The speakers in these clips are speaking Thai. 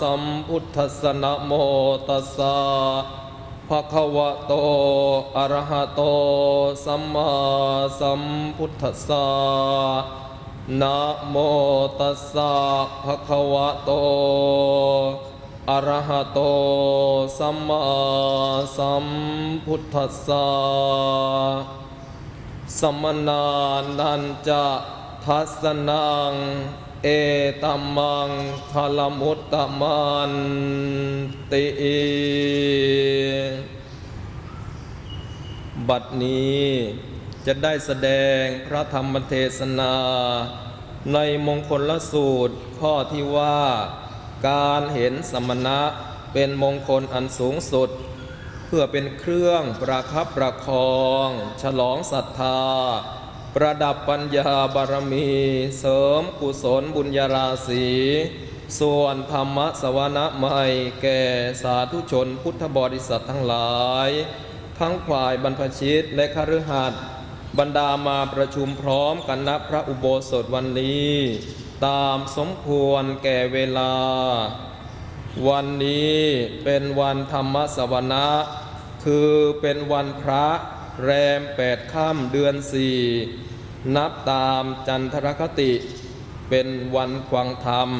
สัมพุทธัสสะนะโมตัสสะภะคะวะโต อะระหะโต สัมมาสัมพุทธัสสะนะโมตัสสะภะคะวะโต อะระหะโต สัมมาสัมพุทธัสสะสมนานันจะทัสนัง เอตัมมังคลมุตตมันติบัดนี้จะได้แสดงพระธรรมเทศนา ในมงคลละสูตรข้อที่ว่า การเห็นสมณะเป็นมงคลอันสูงสุด เพื่อเป็นเครื่องประคับประคอง ฉลองศรัทธา ประดับปัญญาบารมี เสริมกุศลบุญญาราศีส่วนธรรมสวนะใหม่แก่สาธุชนพุทธบริษัททั้งหลาย ทั้งฝ่ายบรรพชิตและคฤหัสถ์บรรดามาประชุมพร้อมกันณพระอุโบสถวันนี้ ตามสมควรแก่เวลา วันนี้เป็นวันธรรมสวนะคือเป็นวันพระ แรมแปดค่ำเดือนสี่นับตามจันทรคติ เป็นวันควังธรรม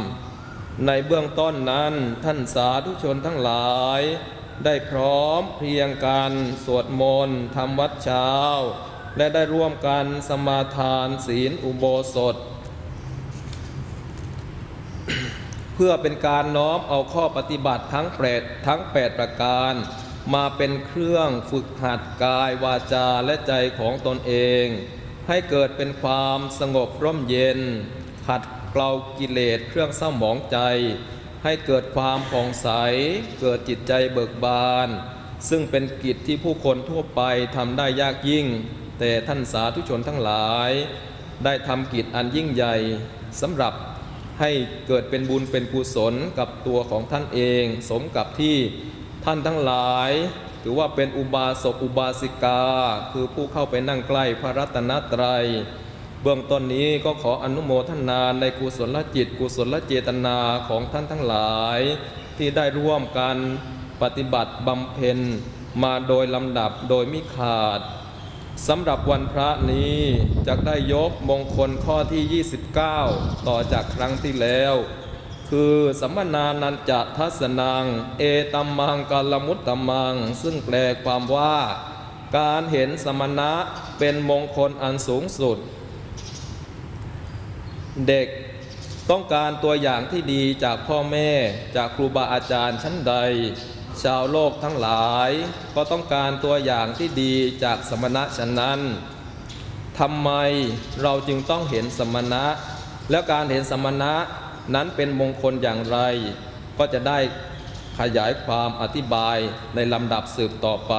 ในเบื้องต้นนั้นท่านสาธุชนทั้งหลาย ได้พร้อมเพรียงกันสวดมนต์ทำวัดเช้า และได้ร่วมกันสมาทานศีลอุโบสถ เพื่อเป็นการน้อมเอาข้อปฏิบัติทั้งแปดทั้ง 8 ประการ มาเป็นเครื่องฝึกหัดกายวาจาและใจของตนเอง ให้เกิดเป็นความสงบร่มเย็น ขัดเกลากิเลสเครื่องเศร้าหมองใจ ให้เกิดความผ่องใส เกิดจิตใจเบิกบาน ซึ่งเป็นกิจที่ผู้คนทั่วไปทำได้ยากยิ่ง แต่ท่านสาธุชนทั้งหลาย ได้ทำกิจอันยิ่งใหญ่สำหรับให้เกิดเป็นบุญเป็นกุศลกับตัวของท่านเอง สมกับที่ ท่านทั้งหลาย ถือว่าเป็นอุบาสกอุบาสิกา คือผู้เข้าไปนั่งใกล้พระรัตนตรัย เบื้องต้นนี้ก็ขออนุโมทนาในกุศลจิต กุศลเจตนาของท่านทั้งหลาย ที่ได้ร่วมกันปฏิบัติบำเพ็ญมาโดยลำดับโดยมิขาดสำหรับวันพระนี้จะได้ยกมงคลข้อที่ 29 ต่อจากครั้งที่แล้ว คือสัมมนานันจะทัสนัง เอตัมมังกาลมุตตมัง ซึ่งแปลความว่า การเห็นสมณะเป็นมงคลอันสูงสุด เด็กต้องการตัวอย่างที่ดีจากพ่อแม่ จากครูบาอาจารย์ชั้นใด ชาวโลกทั้งหลาย ก็ต้องการตัวอย่างที่ดีจากสมณะฉะนั้นทำไมเราจึงต้องเห็นสมณะ แล้วการเห็นสมณะ นั้นเป็นมงคลอย่างไร ก็จะได้ขยายความอธิบายในลำดับสืบต่อไป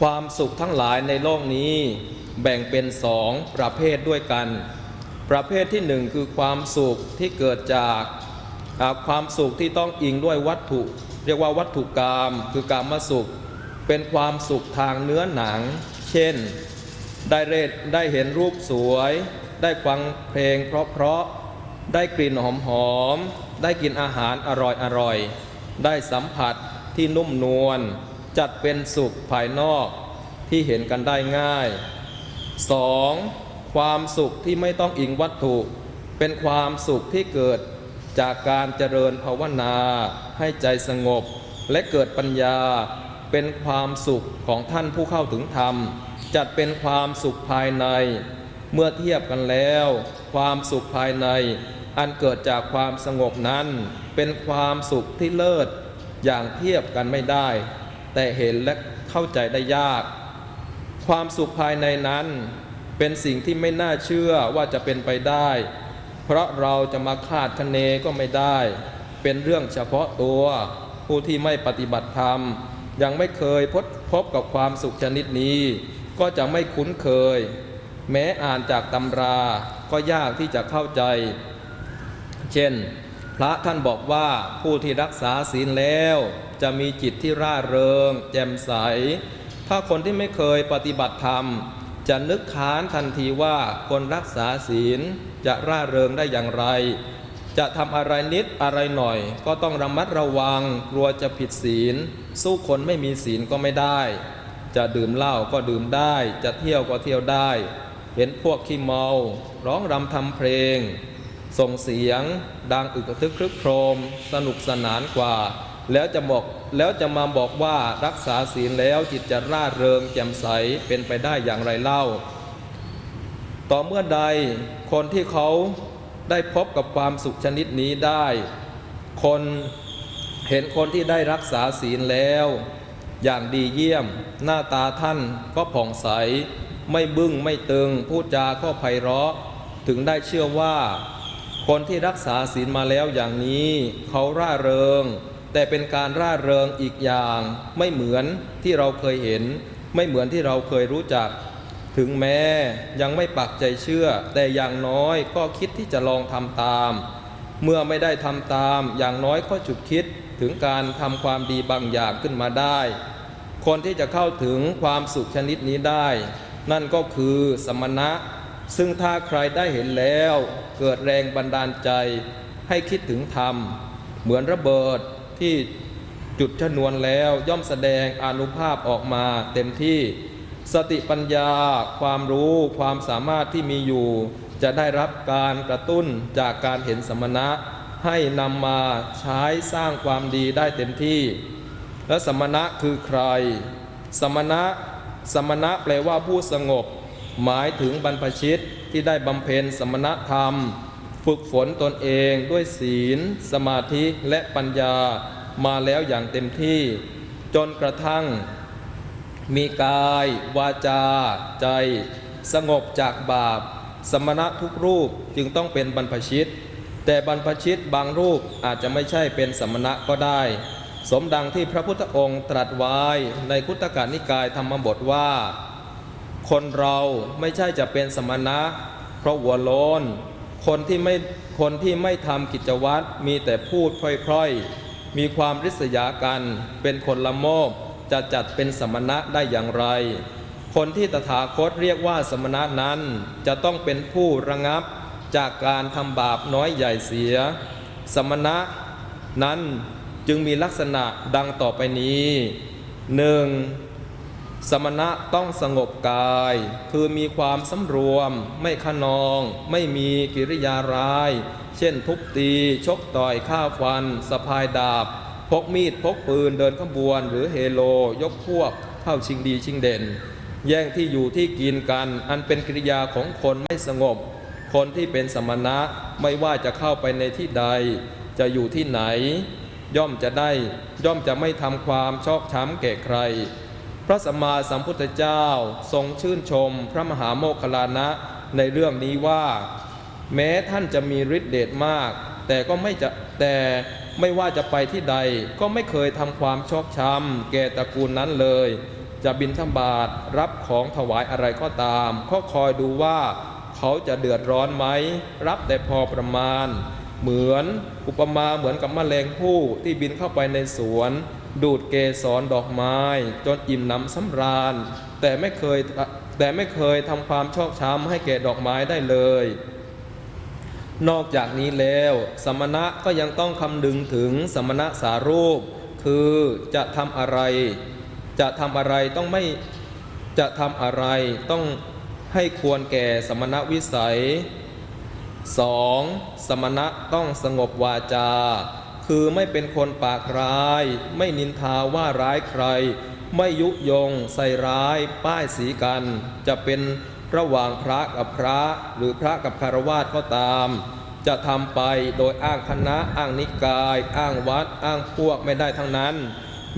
ความสุขทั้งหลายในโลกนี้แบ่งเป็นสองประเภทด้วยกัน ประเภทที่หนึ่งคือความสุขที่เกิดจากความสุขที่ต้องอิงด้วยวัตถุ เรียกว่าวัตถุกรรมคือกรรมสุข เป็นความสุขทางเนื้อหนัง เช่น ได้เรศได้เห็นรูปสวย ได้ฟังเพลงเพราะ ได้กลิ่นหอมๆได้กินอาหารอร่อยๆได้สัมผัสที่นุ่มนวล จัดเป็นสุขภายนอกที่เห็นกันได้ง่าย 2. ความสุขที่ไม่ต้องอิงวัตถุ เป็นความสุขที่เกิดจากการเจริญภาวนาให้ใจสงบ และเกิดปัญญาเป็นความสุขของท่านผู้เข้าถึงธรรม จัดเป็นความสุขภายใน เมื่อเทียบกันแล้ว ความสุขภายใน อันเกิดจากความสงบนั้น เป็นความสุขที่เลิศอย่างเทียบกันไม่ได้ แต่เห็นและเข้าใจได้ยาก ความสุขภายในนั้น เป็นสิ่งที่ไม่น่าเชื่อว่าจะเป็นไปได้ เพราะเราจะมาคาดคะเนก็ไม่ได้ เป็นเรื่องเฉพาะตัวผู้ที่ไม่ปฏิบัติธรรม ยังไม่เคยพบพบกับความสุขชนิดนี้ ก็จะไม่คุ้นเคย แม้อ่านจากตำรา ก็ยากที่จะเข้าใจ เช่น พระท่านบอกว่าผู้ที่รักษาศีลแล้ว จะมีจิตที่ร่าเริง แจ่มใส ถ้าคนที่ไม่เคยปฏิบัติธรรม จะนึกค้านทันทีว่าคนรักษาศีลจะร่าเริงได้อย่างไร จะทำอะไรนิดอะไรหน่อย ก็ต้องระมัดระวัง กลัวจะผิดศีล สู้คนไม่มีศีลก็ไม่ได้ จะดื่มเหล้าก็ดื่มได้ จะเที่ยวก็เที่ยวได้ เห็นพวกขี้เมาร้องรำทำเพลง ส่งเสียงดังอึกระทึกครึกโครม สนุกสนานกว่า แล้วจะบอกแล้วจะมาบอกว่ารักษาศีลแล้วจิตจะร่าเริงแจ่มใสเป็นไปได้อย่างไรเล่า ต่อเมื่อใดคนที่เขาได้พบกับความสุขชนิดนี้ได้ คนเห็นคนที่ได้รักษาศีลแล้ว อย่างดีเยี่ยม หน้าตาท่านก็ผ่องใส ไม่บึ้งไม่ตึง พูดจาก็ไพเราะ ถึงได้เชื่อว่า คนที่รักษาศีลมาแล้วอย่างนี้ เขาร่าเริง แต่เป็นการร่าเริงอีกอย่าง ไม่เหมือนที่เราเคยเห็น ไม่เหมือนที่เราเคยรู้จัก ถึงแม้ยังไม่ปักใจเชื่อ แต่อย่างน้อยก็คิดที่จะลองทำตาม เมื่อไม่ได้ทำตามอย่างน้อยก็จุดคิดถึงการทำความดีบางอย่างขึ้นมาได้ คนที่จะเข้าถึงความสุขชนิดนี้ได้ นั่นก็คือสมณะ ซึ่งถ้าใครได้เห็นแล้ว เกิดแรงบันดาลใจให้คิดถึงธรรม เหมือนระเบิดที่จุดชนวนแล้วย่อมแสดงอนุภาพออกมาเต็มที่ สติปัญญา ความรู้ความสามารถที่มีอยู่ จะได้รับการกระตุ้นจากการเห็นสมณะ ให้นำมาใช้สร้างความดีได้เต็มที่ และสมณะคือใคร สมณะ สมณะแปลว่าผู้สงบ หมายถึงบรรพชิตที่ได้บำเพ็ญสมณธรรม ฝึกฝนตนเองด้วยศีล สมาธิและปัญญามาแล้วอย่างเต็มที่ จนกระทั่ง มีกาย วาจา ใจ สงบจากบาป สมณะทุกรูปจึงต้องเป็นบรรพชิต แต่บรรพชิตบางรูปอาจจะไม่ใช่เป็นสมณะก็ได้ สมดังที่พระพุทธองค์ตรัสไว้ในคุตกานิกายธรรมบทว่า คนเราไม่ใช่จะเป็นสมณะ เพราะหัวโลนคนที่ไม่คนที่ไม่ทำกิจวัตรมีแต่พูดพร่อยๆ มีความริษยากัน เป็นคนละโมบจะจัดเป็นสมณะได้อย่างไร คนที่ตถาคตเรียกว่าสมณะนั้นจะต้องเป็นผู้ระงับจากการทำบาปน้อยใหญ่เสีย สมณะนั้น จึงมีลักษณะดังต่อไปนี้หนึ่งสมณะต้องสงบกาย คือมีความสำรวม ไม่ขนอง ไม่มีกิริยาร้าย เช่นทุบตี ชกต่อยฆ่าฟันสะพายดาบ พกมีด พกปืนเดินขบวน หรือเฮโล ยกพวก เข้าชิงดีชิงเด่น แย่งที่อยู่ที่กินกัน อันเป็นกิริยาของคนไม่สงบ คนที่เป็นสมณะไม่ว่าจะเข้าไปในที่ใด จะอยู่ที่ไหน ย่อมจะได้ย่อมจะไม่ทำความชอกช้ำแก่ใคร พระสัมมาสัมพุทธเจ้าทรงชื่นชมพระมหาโมคคลานะในเรื่องนี้ว่า แม้ท่านจะมีฤทธิเดชมาก แต่ก็ไม่จะแต่ไม่ว่าจะไปที่ใดก็ไม่เคยทำความชอกช้ำแก่ตระกูลนั้นเลย จะบินธบาตรับของถวายอะไรก็ตามก็คอยดูว่า เขาจะเดือดร้อนไหมรับแต่พอประมาณ เหมือนอุปมาเหมือนกับแมลงผู้ที่บินเข้าไปในสวน ดูดเกสรดอกไม้ จนอิ่มหนำสำราญ แต่ไม่เคยแต่ไม่เคยทำความชอกช้ำให้แก่ดอกไม้ได้เลย นอกจากนี้แล้ว สมณะก็ยังต้องคำนึงถึงสมณะสารูป คือจะทำอะไร จะทำอะไรต้องไม่จะทำอะไรต้องให้ควรแก่สมณวิสัย 2. สมณะต้องสงบวาจา คือไม่เป็นคนปากร้าย ไม่นินทาว่าร้ายใคร ไม่ยุยง ใส่ร้าย ป้ายสีกัน จะเป็นระหว่างพระกับพระหรือพระกับคารวาสก็ตาม จะทำไปโดยอ้างคณะอ้างนิกาย อ้างวัด อ้างพวกไม่ได้ทั้งนั้น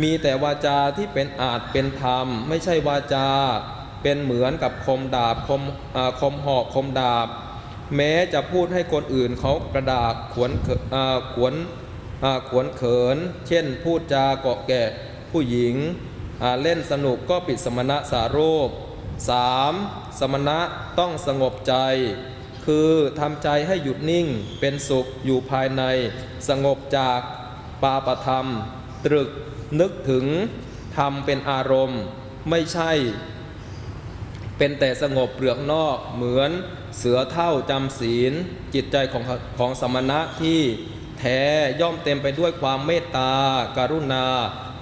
มีแต่วาจาที่เป็นอาจเป็นธรรม ไม่ใช่วาจา เป็นเหมือนกับคมดาบคมอ่าคมหอกคมดาบ แม้จะพูดให้คนอื่นเขากระดากขวนขวนขวนเขิน เช่นพูดจาเกาะแกะผู้หญิงเล่นสนุกก็ปิดสมณะสารูป 3. สมณะต้องสงบใจ คือทำใจให้หยุดนิ่งเป็นสุขอยู่ภายใน สงบจากปาปธรรม ตรึกนึกถึงธรรมเป็นอารมณ์ ไม่ใช่ เป็นแต่สงบเปลือกนอกเหมือนเสือเท่าจำศีล จิตใจของของสมณะที่แท้ย่อมเต็มไปด้วยความเมตตาการุณา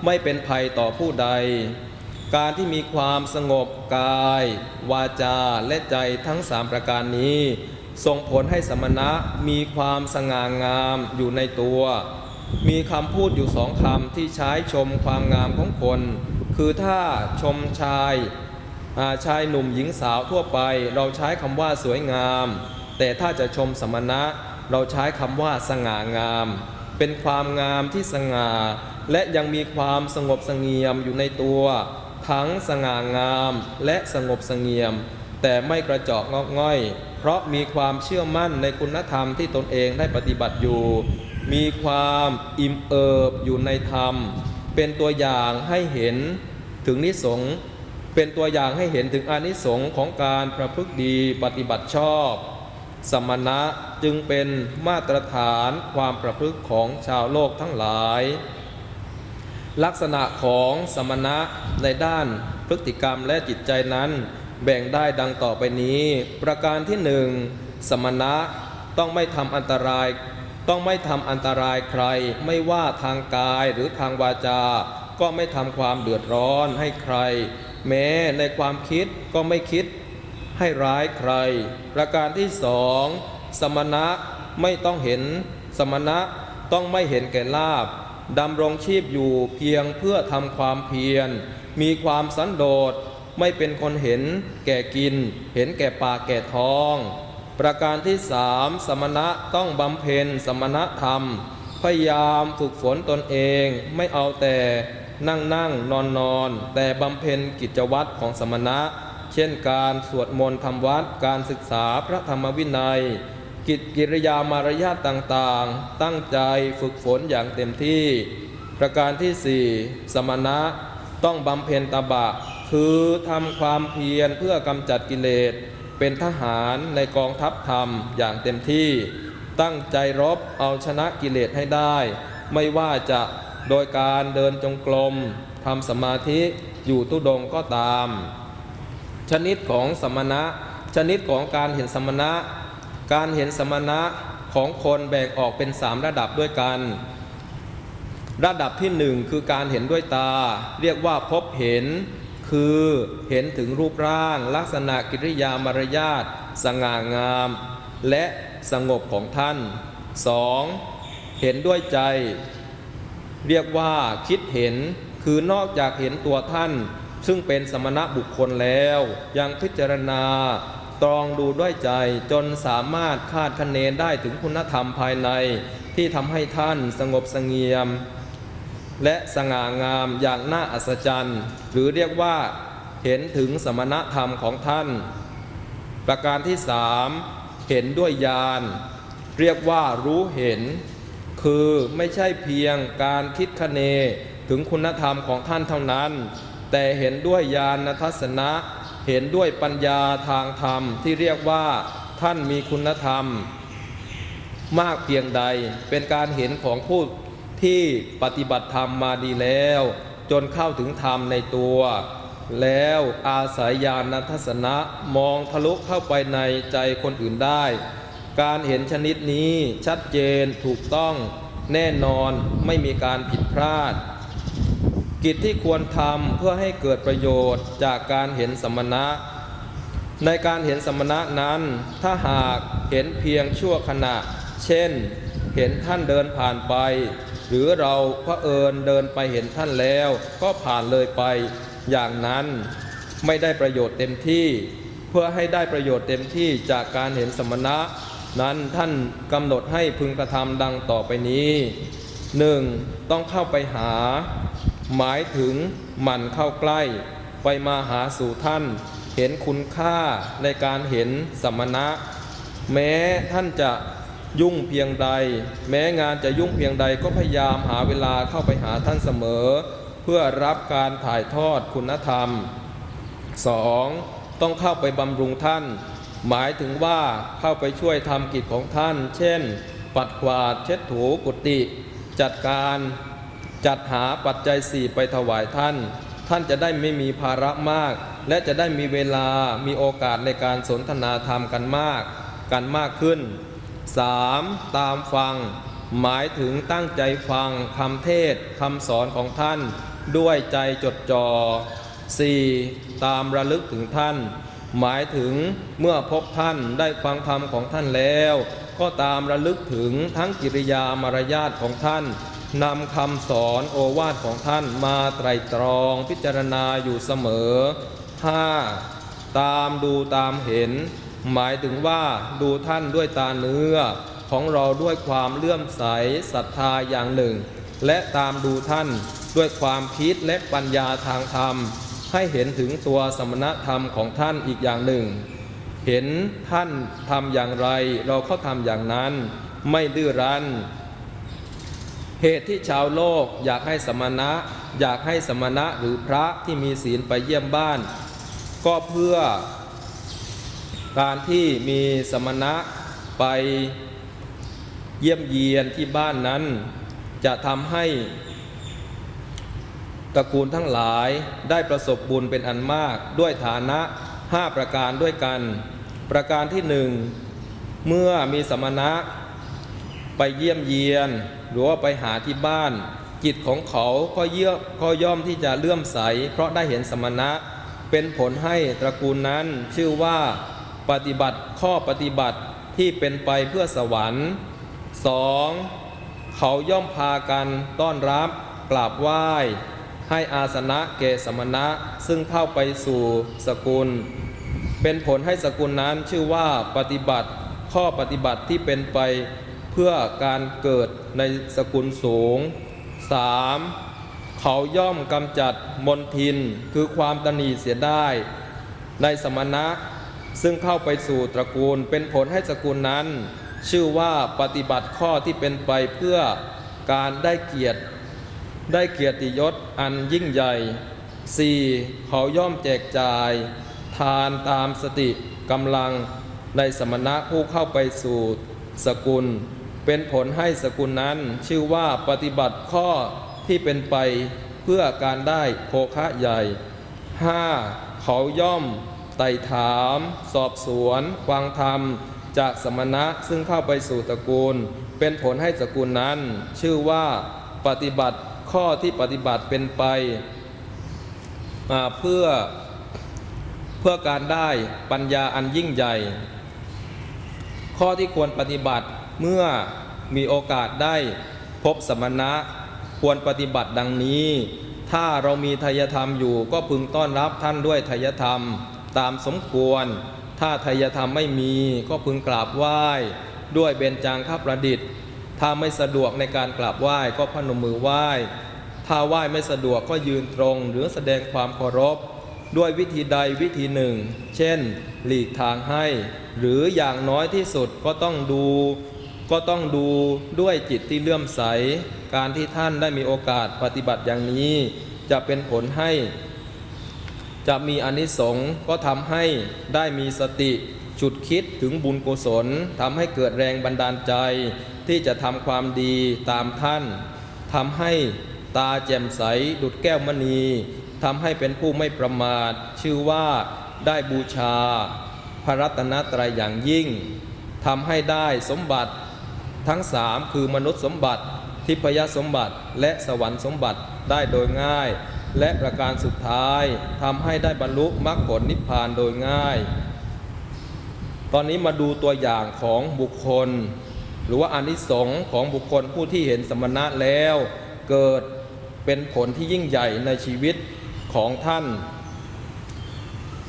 ไม่เป็นภัยต่อผู้ใด การที่มีความสงบกาย วาจาและใจทั้งสามประการนี้ ส่งผลให้สมณะมีความสง่างามอยู่ในตัว มีคำพูดอยู่สองคำที่ใช้ชมความงามของคน คือถ้าชมชาย ชายหนุ่มหญิงสาวทั่วไป เราใช้คำว่าสวยงาม แต่ถ้าจะชมสมณะ เราใช้คำว่าสง่างาม เป็นความงามที่สง่า และยังมีความสงบสงี่ยมอยู่ในตัว ทั้งสง่างามและสงบสงี่ยม แต่ไม่กระจอกงอกง่อย เพราะมีความเชื่อมั่นในคุณธรรมที่ตนเองได้ปฏิบัติอยู่ มีความอิ่มเอิบอยู่ในธรรม เป็นตัวอย่างให้เห็นถึงนิสงส เป็นตัวอย่างให้เห็นถึงอนิสงส์ของการประพฤติดีปฏิบัติชอบ สมณะจึงเป็นมาตรฐานความประพฤติของชาวโลกทั้งหลาย ลักษณะของสมณะในด้านพฤติกรรมและจิตใจนั้นแบ่งได้ดังต่อไปนี้ ประการที่หนึ่งสมณะต้องไม่ทำอันตราย ต้องไม่ทำอันตรายใคร ไม่ว่าทางกายหรือทางวาจา ก็ไม่ทำความเดือดร้อนให้ใคร แม้ในความคิดก็ไม่คิดให้ร้ายใคร ประการที่สองสมณะไม่ต้องเห็นสมณะต้องไม่เห็นแก่ลาบดำรงชีพอยู่เพียงเพื่อทำความเพียร มีความสันโดษไม่เป็นคนเห็นแก่กิน เห็นแก่ปากแก่ท้อง ประการที่สามสมณะต้องบำเพ็ญสมณธรรม พยายามฝึกฝนตนเองไม่เอาแต่ นั่งนั่งนอนนอนแต่บำเพ็ญกิจวัตรของสมณะ เช่นการสวดมนต์ทำวัดการศึกษาพระธรรมวินัย กิจกิริยามารยาทต่างๆ ตั้งใจฝึกฝนอย่างเต็มที่ ประการที่สี่สมณะต้องบำเพ็ญตบะ คือทำความเพียรเพื่อกำจัดกิเลส เป็นทหารในกองทัพธรรมอย่างเต็มที่ ตั้งใจรบเอาชนะกิเลสให้ได้ ไม่ว่าจะ โดยการเดินจงกรมทำสมาธิอยู่ตุดงก็ตาม ชนิดของสมณะ ชนิดของการเห็นสมณะ การเห็นสมณะของคนแบ่งออกเป็นสามระดับด้วยกัน ระดับที่หนึ่งคือการเห็นด้วยตา เรียกว่าพบเห็น คือเห็นถึงรูปร่าง ลักษณะกิริยามารยาทสง่างาม และสงบของท่าน 2. เห็นด้วยใจ เรียกว่าคิดเห็นคือนอกจากเห็นตัวท่าน ซึ่งเป็นสมณะบุคคลแล้ว ยังพิจารณาตรองดูด้วยใจจนสามารถคาดคะเนได้ถึงคุณธรรมภายใน ที่ทำให้ท่านสงบสงี่ยม และสง่างามอย่างน่าอัศจรรย์ หรือเรียกว่าเห็นถึงสมณธรรมของท่าน ประการที่สามเห็นด้วยญาณเรียกว่ารู้เห็น คือไม่ใช่เพียงการคิดคะเนถึงคุณธรรมของท่านเท่านั้น แต่เห็นด้วยญาณทัศนะ เห็นด้วยปัญญาทางธรรมที่เรียกว่าท่านมีคุณธรรม มากเพียงใดเป็นการเห็นของผู้ที่ปฏิบัติธรรมมาดีแล้ว จนเข้าถึงธรรมในตัว แล้วอาศัยญาณทัศนะมองทะลุเข้าไปในใจคนอื่นได้ การเห็นชนิดนี้ชัดเจนถูกต้องแน่นอนไม่มีการผิดพลาด กิจที่ควรทำเพื่อให้เกิดประโยชน์จากการเห็นสมณะ ในการเห็นสมณะนั้น ถ้าหากเห็นเพียงชั่วขณะ เช่น เห็นท่านเดินผ่านไป หรือเราพระเอิญเดินไปเห็นท่านแล้ว ก็ผ่านเลยไป อย่างนั้นไม่ได้ประโยชน์เต็มที่ เพื่อให้ได้ประโยชน์เต็มที่จากการเห็นสมณะ นั้นท่านกำหนดให้พึงกระทำดังต่อไปนี้หนึ่งต้องเข้าไปหา หมายถึงหมั่นเข้าใกล้ ไปมาหาสู่ท่าน เห็นคุณค่าในการเห็นสมณะ แม้ท่านจะยุ่งเพียงใด แม้งานจะยุ่งเพียงใดก็พยายามหาเวลาเข้าไปหาท่านเสมอ เพื่อรับการถ่ายทอดคุณธรรม 2. ต้องเข้าไปบำรุงท่าน หมายถึงว่าเข้าไปช่วยทำกิจของท่าน เช่น ปัดกวาดเช็ดถูกุฏิจัดการจัดหาปัจจัยสี่ไปถวายท่าน ท่านจะได้ไม่มีภาระมาก และจะได้มีเวลามีโอกาสในการสนทนาธรรมกันมากกันมากขึ้น 3. ตามฟัง หมายถึงตั้งใจฟังคำเทศคำสอนของท่าน ด้วยใจจดจอ่อ 4. ตามระลึกถึงท่าน หมายถึงเมื่อพบท่านได้ฟังธรรมของท่านแล้ว ก็ตามระลึกถึงทั้งกิริยามารยาทของท่านนำคำสอนโอวาทของท่านมาไตรตรองพิจารณาอยู่เสมอ 5. ตามดูตามเห็น หมายถึงว่าดูท่านด้วยตาเนื้อ ของเราด้วยความเลื่อมใสศรัทธาอย่างหนึ่ง และตามดูท่านด้วยความคิดและปัญญาทางธรรม ให้เห็นถึงตัวสมณธรรมของท่านอีกอย่างหนึ่ง เห็นท่านทำอย่างไร เราก็ทำอย่างนั้น ไม่ดื้อรั้น เหตุที่ชาวโลกอยากให้สมณะ อยากให้สมณะหรือพระที่มีศีลไปเยี่ยมบ้าน ก็เพื่อ การที่มีสมณะไปเยี่ยมเยียนที่บ้านนั้น จะทำให้ ตระกูลทั้งหลายได้ประสบบุญเป็นอันมากด้วยฐานะ 5 ประการด้วยกัน ประการที่หนึ่งเมื่อมีสมณะ ไปเยี่ยมเยียน หรือว่าไปหาที่บ้าน จิตของเขาก็เยื่อก็ย่อมที่จะเลื่อมใส เพราะได้เห็นสมณะ เป็นผลให้ตระกูลนั้นชื่อว่าปฏิบัติข้อปฏิบัติที่เป็นไปเพื่อสวรรค์ 2. เขาย่อมพากันต้อนรับกราบไหว้ ให้อาสนะแก่สมณะซึ่งเข้าไปสู่สกุล เป็นผลให้สกุลนั้นชื่อว่าปฏิบัติข้อปฏิบัติที่เป็นไปเพื่อการเกิดในสกุลสูง 3. เขาย่อมกำจัดมนทินคือความตนีเสียได้ ในสมณะซึ่งเข้าไปสู่ตระกูล เป็นผลให้สกุลนั้น ชื่อว่าปฏิบัติข้อที่เป็นไปเพื่อการได้เกียรติ ได้เกียรติยศอันยิ่งใหญ่ 4. เขาย่อมแจกจ่าย ทานตามสติกำลังในสมณะผู้เข้าไปสู่สกุล เป็นผลให้สกุลนั้นชื่อว่าปฏิบัติข้อที่เป็นไปเพื่อการได้โภคะใหญ่ 5. เขาย่อมไต่ถาม สอบสวนฟังธรรม จากสมณะซึ่งเข้าไปสู่ตระกูล เป็นผลให้สกุลนั้น ชื่อว่าปฏิบัติ ข้อที่ปฏิบัติเป็นไปเพื่อเพื่อการได้ปัญญาอันยิ่งใหญ่ ข้อที่ควรปฏิบัติเมื่อมีโอกาสได้พบสมณะควรปฏิบัติดังนี้ ถ้าเรามีทายธรรมอยู่ก็พึงต้อนรับท่านด้วยทายธรรมตามสมควร ถ้าทายธรรมไม่มีก็พึงกราบไหว้ ด้วยเบญจางคประดิษฐ์ ถ้าไม่สะดวกในการกราบไหว้ก็พนมมือไหว้ ถ้าไหว้ไม่สะดวกก็ยืนตรงหรือแสดงความเคารพ ด้วยวิธีใดวิธีหนึ่ง เช่น หลีกทางให้ หรืออย่างน้อยที่สุดก็ต้องดู ก็ต้องดูด้วยจิตที่เลื่อมใส การที่ท่านได้มีโอกาสปฏิบัติอย่างนี้ จะเป็นผลให้ จะมีอนิสงส์ก็ทำให้ได้มีสติฉุดคิดถึงบุญกุศลทำให้เกิดแรงบันดาลใจ ที่จะทำความดีตามท่านทำให้ตาแจ่มใสดุดแก้วมณีทำให้เป็นผู้ไม่ประมาท ชื่อว่าได้บูชา พระรัตนตรัยอย่างยิ่งทำให้ได้สมบัติทั้งสามคือมนุษย์สมบัติ ทิพยสมบัติและสวรรค์สมบัติได้โดยง่าย และประการสุดท้ายทำให้ได้บรรลุมรรคผลนิพพานโดยง่าย ตอนนี้มาดูตัวอย่างของบุคคล รือว่าอานิสงส์ของบุคคลผู้ที่เห็นสมณะแล้ว เกิดเป็นผลที่ยิ่งใหญ่ในชีวิตของท่าน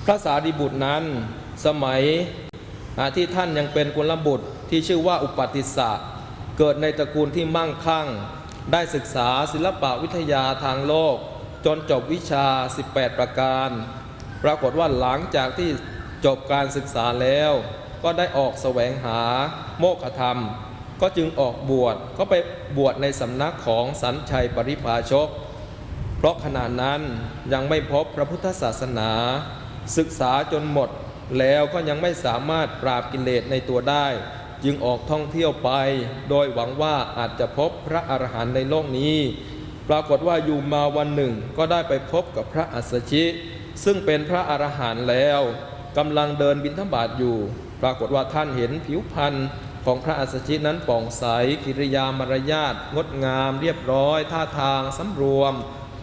พระสารีบุตรนั้นสมัยที่ท่านยังเป็นกุลบุตรที่ชื่อว่าอุปติสสะเกิดในตระกูลที่มั่งคั่ง ได้ศึกษาศิลปะวิทยาทางโลก จนจบวิชา 18 ประการ ปรากฏว่าหลังจากที่จบการศึกษาแล้ว ก็ได้ออกแสวงหาโมกขธรรม ก็จึงออกบวชก็ไปบวชในสำนักของสันชัยปริภาชก เพราะขณะนั้นยังไม่พบพระพุทธศาสนา ศึกษาจนหมดแล้วก็ยังไม่สามารถปราบกิเลสในตัวได้ จึงออกท่องเที่ยวไป โดยหวังว่าอาจจะพบพระอรหันต์ในโลกนี้ ปรากฏว่าอยู่มาวันหนึ่งก็ได้ไปพบกับพระอัสชิ ซึ่งเป็นพระอรหันต์แล้วกำลังเดินบิณฑบาตอยู่ ปรากฏว่าท่านเห็นผิวพรรณ ของพระอัสสชินั้นป่องใสกิริยามารยาทงดงาม เรียบร้อย ท่าทางสำรวม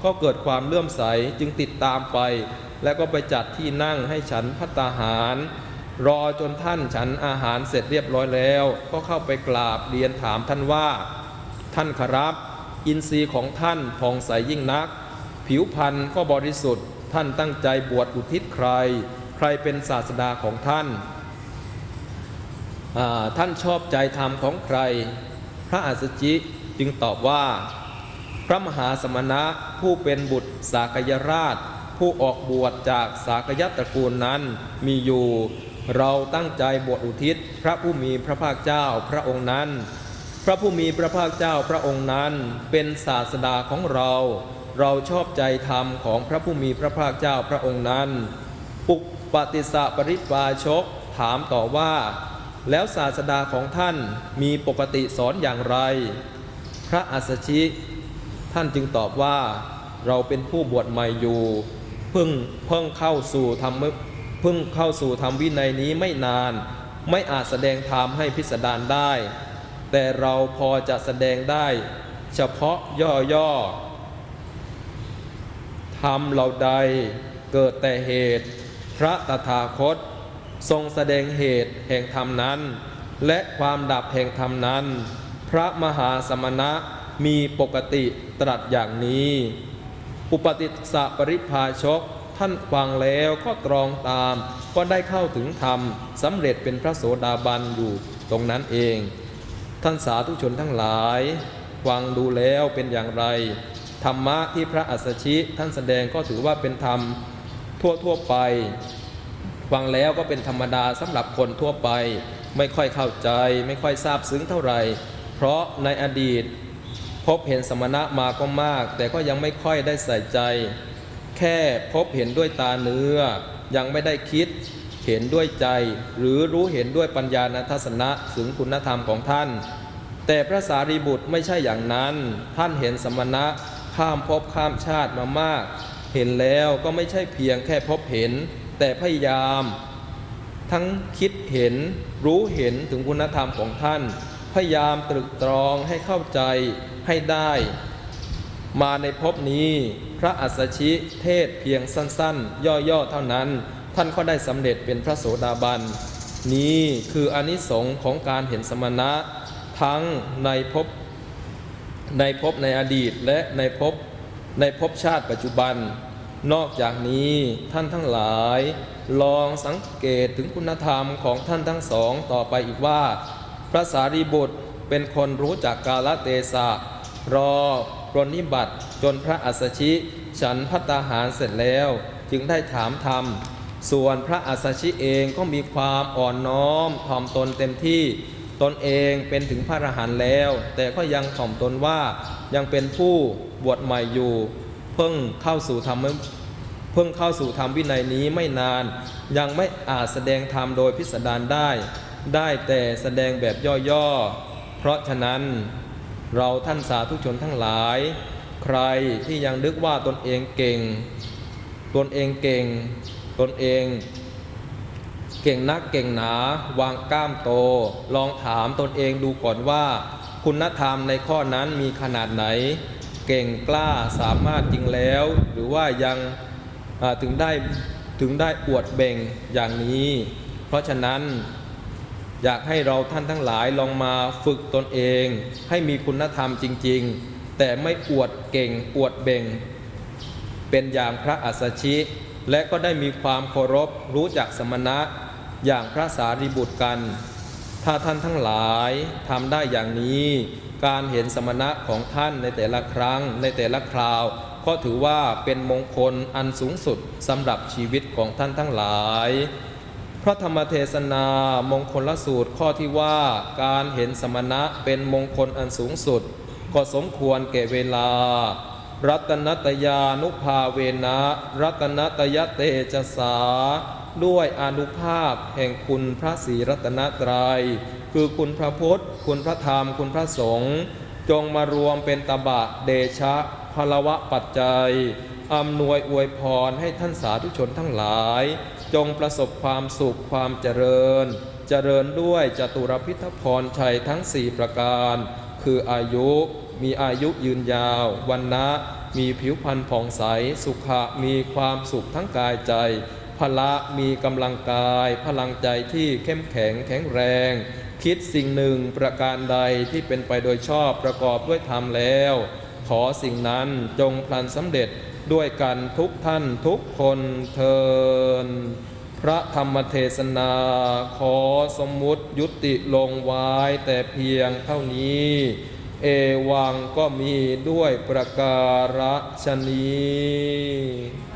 ก็เกิดความเลื่อมใสจึงติดตามไป แล้วก็ไปจัดที่นั่งให้ฉันพัตตาหาร รอจนท่านฉันอาหารเสร็จเรียบร้อยแล้ว ก็เข้าไปกราบเรียนถามท่านว่า ท่านครับ อินทรีย์ของท่านผ่องใสยิ่งนัก ผิวพรรณก็บริสุทธิ์ ท่านตั้งใจบวชอุทิศใคร ใครเป็นศาสดาของท่าน ท่านชอบใจธรรมของใคร พระอัสสชิจึงตอบว่า พระมหาสมณะผู้เป็นบุตรสากยราช ผู้ออกบวชจากสากยตระกูลนั้นมีอยู่ เราตั้งใจบวชอุทิศพระผู้มีพระภาคเจ้าพระองค์นั้น พระผู้มีพระภาคเจ้าพระองค์นั้นเป็นศาสดาของเรา เราชอบใจธรรมของพระผู้มีพระภาคเจ้าพระองค์นั้น ปุกปฏิสะปริปาชกถามต่อว่า แล้วศาสดาของท่านมีปกติสอนอย่างไร พระอัสชิ ท่านจึงตอบว่าเราเป็นผู้บวชใหม่อยู่เพิ่งเพิ่งเข้าสู่ธรรมเพิ่งเข้าสู่ธรรมวินัยนี้ไม่นาน ไม่อาจแสดงธรรมให้พิสดารได้ แต่เราพอจะแสดงได้ เฉพาะย่อๆธรรมเหล่าใดเกิดแต่เหตุ พระตถาคต ทรงแสดงเหตุแห่งธรรมนั้น และความดับแห่งธรรมนั้น พระมหาสมณะมีปกติตรัสอย่างนี้ อุปติสสะปริภาชกท่านฟังแล้วก็ตรองตาม ก็ได้เข้าถึงธรรมสำเร็จเป็นพระโสดาบันอยู่ตรงนั้นเอง ท่านสาธุชนทั้งหลายฟังดูแล้วเป็นอย่างไร ธรรมะที่พระอัสสชิท่านแสดงก็ถือว่าเป็นธรรมทั่วๆไป ฟังแล้วก็เป็นธรรมดาสำหรับคนทั่วไป ไม่ค่อยเข้าใจ ไม่ค่อยทราบซึ้งเท่าไหร่ เพราะในอดีต พบเห็นสมณะมาก็มาก แต่ก็ยังไม่ค่อยได้ใส่ใจ แค่พบเห็นด้วยตาเนื้อ ยังไม่ได้คิดเห็นด้วยใจ หรือรู้เห็นด้วยปัญญาณทัศนะถึงคุณธรรมของท่าน แต่พระสารีบุตรไม่ใช่อย่างนั้น ท่านเห็นสมณะข้ามภพข้ามชาติมามาก เห็นแล้วก็ไม่ใช่เพียงแค่พบเห็น แต่พยายามทั้งคิดเห็นรู้เห็นถึงคุณธรรมของท่าน พยายามตรึกตรองให้เข้าใจให้ได้ มาในภพนี้พระอัสสชิเทศเพียงสั้นๆ ย่อๆ เท่านั้น ท่านก็ได้สำเร็จเป็นพระโสดาบัน นี้คืออนิสงส์ของการเห็นสมณะ ทั้งในภพในภพในอดีตและในภพในภพชาติปัจจุบัน นอกจากนี้ท่านทั้งหลาย ลองสังเกตถึงคุณธรรมของท่านทั้งสองต่อไปอีกว่า พระสารีบุตรเป็นคนรู้จักกาลเทศะรอปรนนิบัติจนพระอัสชิ ฉันพัตาหารเสร็จแล้ว จึงได้ถามธรรม ส่วนพระอัสชิเองก็มีความอ่อนน้อมถ่อมตนเต็มที่ตนเองเป็นถึงพระอรหันต์แล้ว แต่ก็ยังถ่อมตนว่ายังเป็นผู้บวชใหม่อยู่ เพิ่งเข้าสู่ธรรมเพิ่งเข้าสู่ธรรมวินัยนี้ไม่นาน ยังไม่อาจแสดงธรรมโดยพิสดารได้ ได้แต่แสดงแบบย่อๆ เพราะฉะนั้นเราท่านสาธุชนทั้งหลาย ใครที่ยังนึกว่าตนเองเก่ง ตนเองเก่ง ตนเองเก่งนักเก่งหนาวางกล้ามโต ลองถามตนเองดูก่อนว่า คุณธรรมในข้อนั้นมีขนาดไหน เก่งกล้าสามารถจริงแล้ว หรือว่ายังถึงได้ถึงได้อวดเบ่งอย่างนี้ เพราะฉะนั้นอยากให้เราท่านทั้งหลายลองมาฝึกตนเอง ให้มีคุณธรรมจริง ๆ แต่ไม่อวดเก่งอวดเบ่ง เป็นอย่างพระอัสชิ และก็ได้มีความเคารพรู้จักสมณะอย่างพระสารีบุตรกัน ถ้าท่านทั้งหลายทำได้อย่างนี้ การเห็นสมณะของท่านในแต่ละครั้งในแต่ละคราว ก็ถือว่าเป็นมงคลอันสูงสุดสำหรับชีวิตของท่านทั้งหลาย พระธรรมเทศนามงคลละสูตรข้อที่ว่าการเห็นสมณะเป็นมงคลอันสูงสุด ก็สมควรแก่เวลา รัตนตยานุภาเวนะ รัตนตยเตจสา ด้วยอนุภาพแห่งคุณพระศรีรัตนตรยัย คือคุณพระพุทธ คุณพระธรรม คุณพระสงฆ์จงมารวมเป็นตบะเดชะพลวะปัจจัยอำนวยอวยพรให้ท่านสาธุชนทั้งหลาย จงประสบความสุขความเจริญ เจริญด้วยจตุรพิทพรชัยทั้งสี่ประการ คืออายุมีอายุยืนยาววันนะมีผิวพรรณผ่องใสสุขะมีความสุขทั้งกายใจ พละมีกำลังกายพลังใจที่เข้มแข็งแข็งแรง คิดสิ่งหนึ่งประการใดที่เป็นไปโดยชอบประกอบด้วยธรรมแล้ว ขอสิ่งนั้นจงพลันสำเร็จด้วยกันทุกท่านทุกคนเทินพระธรรมเทศนาขอสมมุติยุติลงไว้แต่เพียงเท่านี้ เอวังก็มีด้วยประการฉนี้